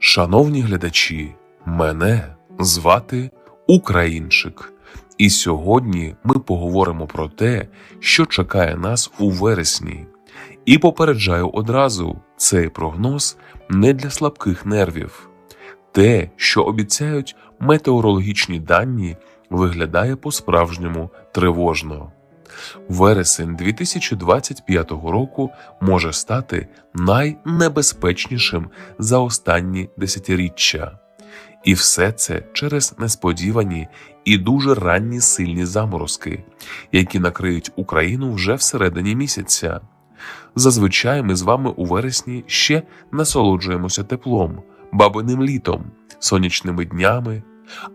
Шановні глядачі, мене звати Українчик, і сьогодні ми поговоримо про те, що чекає нас у вересні. І попереджаю одразу, цей прогноз не для слабких нервів. Те, що обіцяють метеорологічні дані, виглядає по-справжньому тривожно. Вересень 2025 року може стати найнебезпечнішим за останні десятиріччя. І все це через несподівані і дуже ранні сильні заморозки, які накриють Україну вже всередині місяця. Зазвичай ми з вами у вересні ще насолоджуємося теплом, бабиним літом, сонячними днями,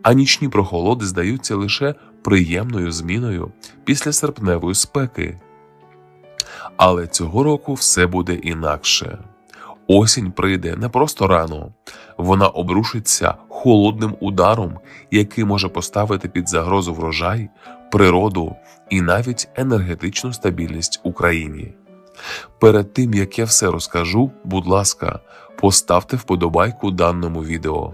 а нічні прохолоди здаються лише приємною зміною після серпневої спеки. Але цього року все буде інакше. Осінь прийде не просто рано, вона обрушиться холодним ударом, який може поставити під загрозу врожай, природу і навіть енергетичну стабільність Україні. Перед тим як я все розкажу, будь ласка, поставте вподобайку даному відео,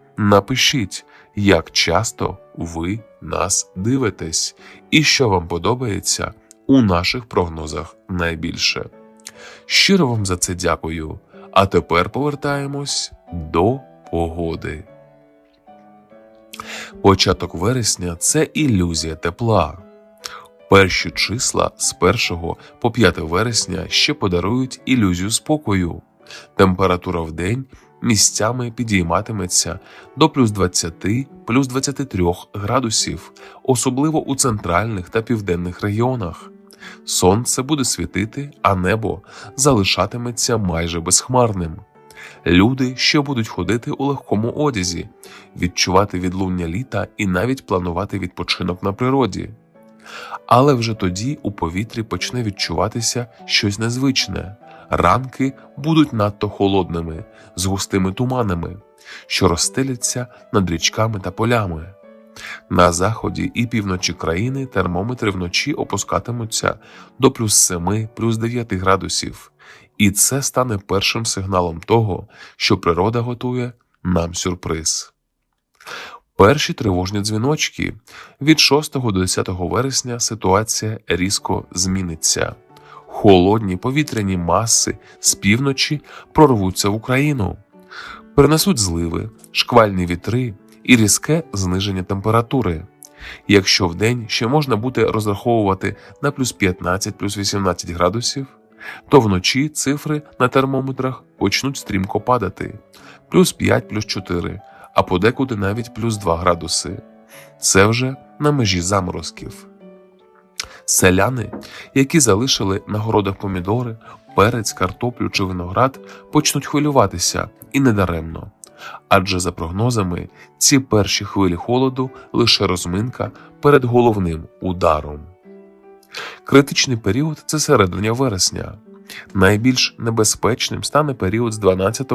напишіть, як часто ви нас дивитесь і що вам подобається у наших прогнозах найбільше. Щиро вам за це дякую. А тепер повертаємось до погоди. Початок вересня це ілюзія тепла. Перші числа з 1 по 5 вересня ще подарують ілюзію спокою. Температура в день місцями підійматиметься до плюс 20 плюс 23 градусів, особливо у центральних та південних регіонах. Сонце буде світити, а небо залишатиметься майже безхмарним. Люди ще будуть ходити у легкому одязі, відчувати відлуння літа і навіть планувати відпочинок на природі. Але вже тоді у повітрі почне відчуватися щось незвичне. Ранки будуть надто холодними, з густими туманами, що розстеляться над річками та полями. На заході і півночі країни термометри вночі опускатимуться до плюс 7, плюс 9 градусів, і це стане першим сигналом того, що природа готує нам сюрприз. Перші тривожні дзвіночки від 6 до 10 вересня ситуація різко зміниться. Холодні повітряні маси з півночі прорвуться в Україну, принесуть зливи, шквальні вітри і різке зниження температури. Якщо вдень ще можна буде розраховувати на плюс 15 плюс 18 градусів, то вночі цифри на термометрах почнуть стрімко падати плюс 5 плюс 4, а подекуди навіть плюс 2 градуси. Це вже на межі заморозків. Селяни, які залишили на городах помідори, перець, картоплю чи виноград, почнуть хвилюватися і недаремно. Адже за прогнозами ці перші хвилі холоду лише розминка перед головним ударом. Критичний період це середина вересня. Найбільш небезпечним стане період з 12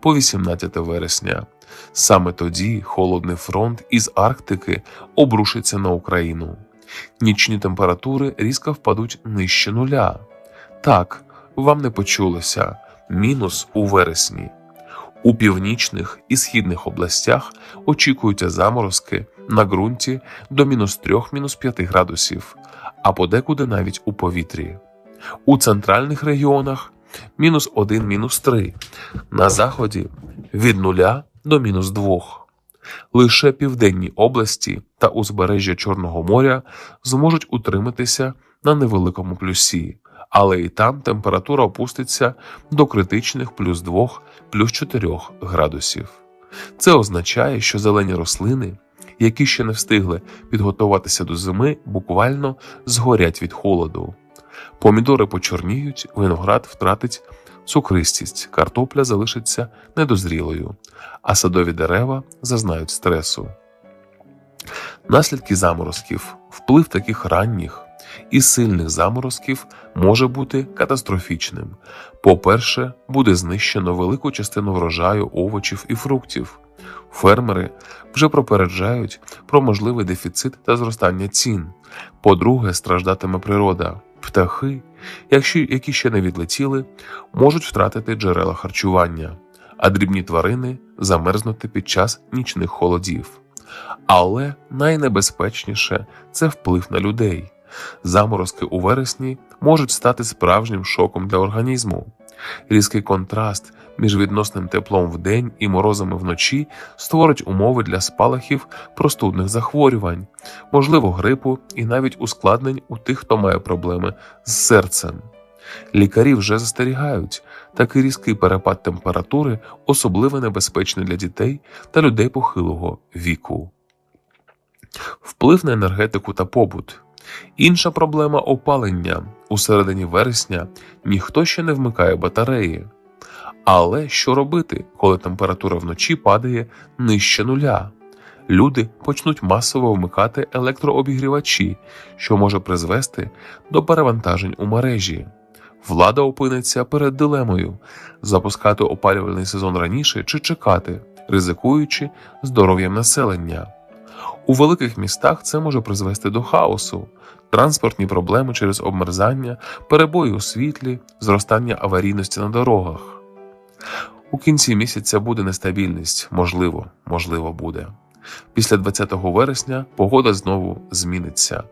по 18 вересня. Саме тоді холодний фронт із Арктики обрушиться на Україну. Нічні температури різко впадуть нижче нуля. Так, вам не почулося мінус у вересні. У північних і східних областях очікуються заморозки на ґрунті до мінус 3-5 градусів, а подекуди навіть у повітрі. У центральних регіонах мінус 1 мінус 3, на заході від 0 до мінус 2. Лише південні області та узбережжя Чорного моря зможуть утриматися на невеликому плюсі, але і там температура опуститься до критичних плюс 2 плюс 4 градусів. Це означає, що зелені рослини, які ще не встигли підготуватися до зими, буквально згорять від холоду. Помідори почорніють, виноград втратить цукристість, картопля залишиться недозрілою, а садові дерева зазнають стресу. Наслідки заморозків, вплив таких ранніх і сильних заморозків може бути катастрофічним. По-перше, буде знищено велику частину врожаю овочів і фруктів. Фермери вже попереджають про можливий дефіцит та зростання цін. По-друге, страждатиме природа. Птахи, які ще не відлетіли, можуть втратити джерела харчування, а дрібні тварини замерзнути під час нічних холодів. Але найнебезпечніше це вплив на людей. Заморозки у вересні можуть стати справжнім шоком для організму. Різкий контраст між відносним теплом вдень і морозами вночі створить умови для спалахів простудних захворювань, можливо, грипу і навіть ускладнень у тих, хто має проблеми з серцем. Лікарі вже застерігають, такий різкий перепад температури особливо небезпечний для дітей та людей похилого віку. Вплив на енергетику та побут. Інша проблема опалення. У середині вересня ніхто ще не вмикає батареї. Але що робити, коли температура вночі падає нижче нуля? Люди почнуть масово вмикати електрообігрівачі, що може призвести до перевантажень у мережі. Влада опиниться перед дилемою запускати опалювальний сезон раніше чи чекати, ризикуючи здоров'ям населення. У великих містах це може призвести до хаосу, транспортні проблеми через обмерзання, перебої у світлі, зростання аварійності на дорогах. У кінці місяця буде нестабільність, можливо, можливо, буде. Після 20 вересня погода знову зміниться,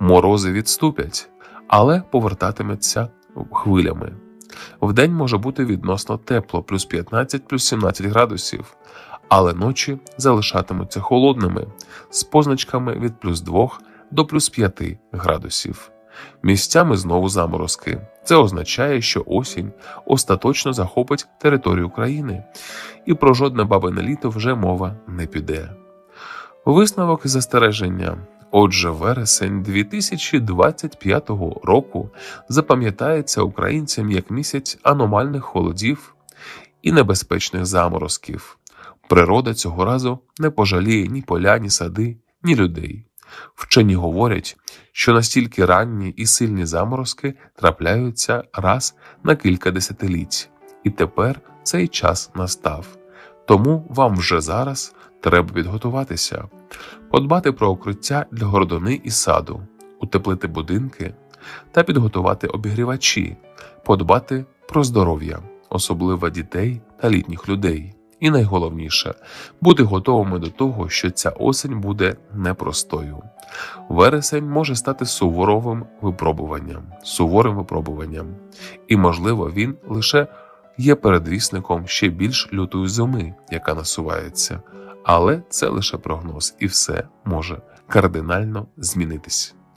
морози відступять, але повертатиметься хвилями. Вдень може бути відносно тепло, плюс 15, плюс 17 градусів, але ночі залишатимуться холодними з позначками від плюс 2 до плюс 5 градусів. Місцями знову заморозки. Це означає, що осінь остаточно захопить територію країни, і про жодне бабине літо вже мова не піде. Висновок і застереження. Отже, вересень 2025 року запам'ятається українцям як місяць аномальних холодів і небезпечних заморозків. Природа цього разу не пожаліє ні поля, ні сади, ні людей. Вчені говорять, що настільки ранні і сильні заморозки трапляються раз на кілька десятиліть, і тепер цей час настав. Тому вам вже зараз треба підготуватися, подбати про укриття для городини і саду, утеплити будинки та підготувати обігрівачі, подбати про здоров'я, особливо дітей та літніх людей. І найголовніше бути готовими до того, що ця осінь буде непростою. Вересень може стати суворовим випробуванням, суворим випробуванням, і, можливо, він лише є передвісником ще більш лютої зими, яка насувається, але це лише прогноз, і все може кардинально змінитись.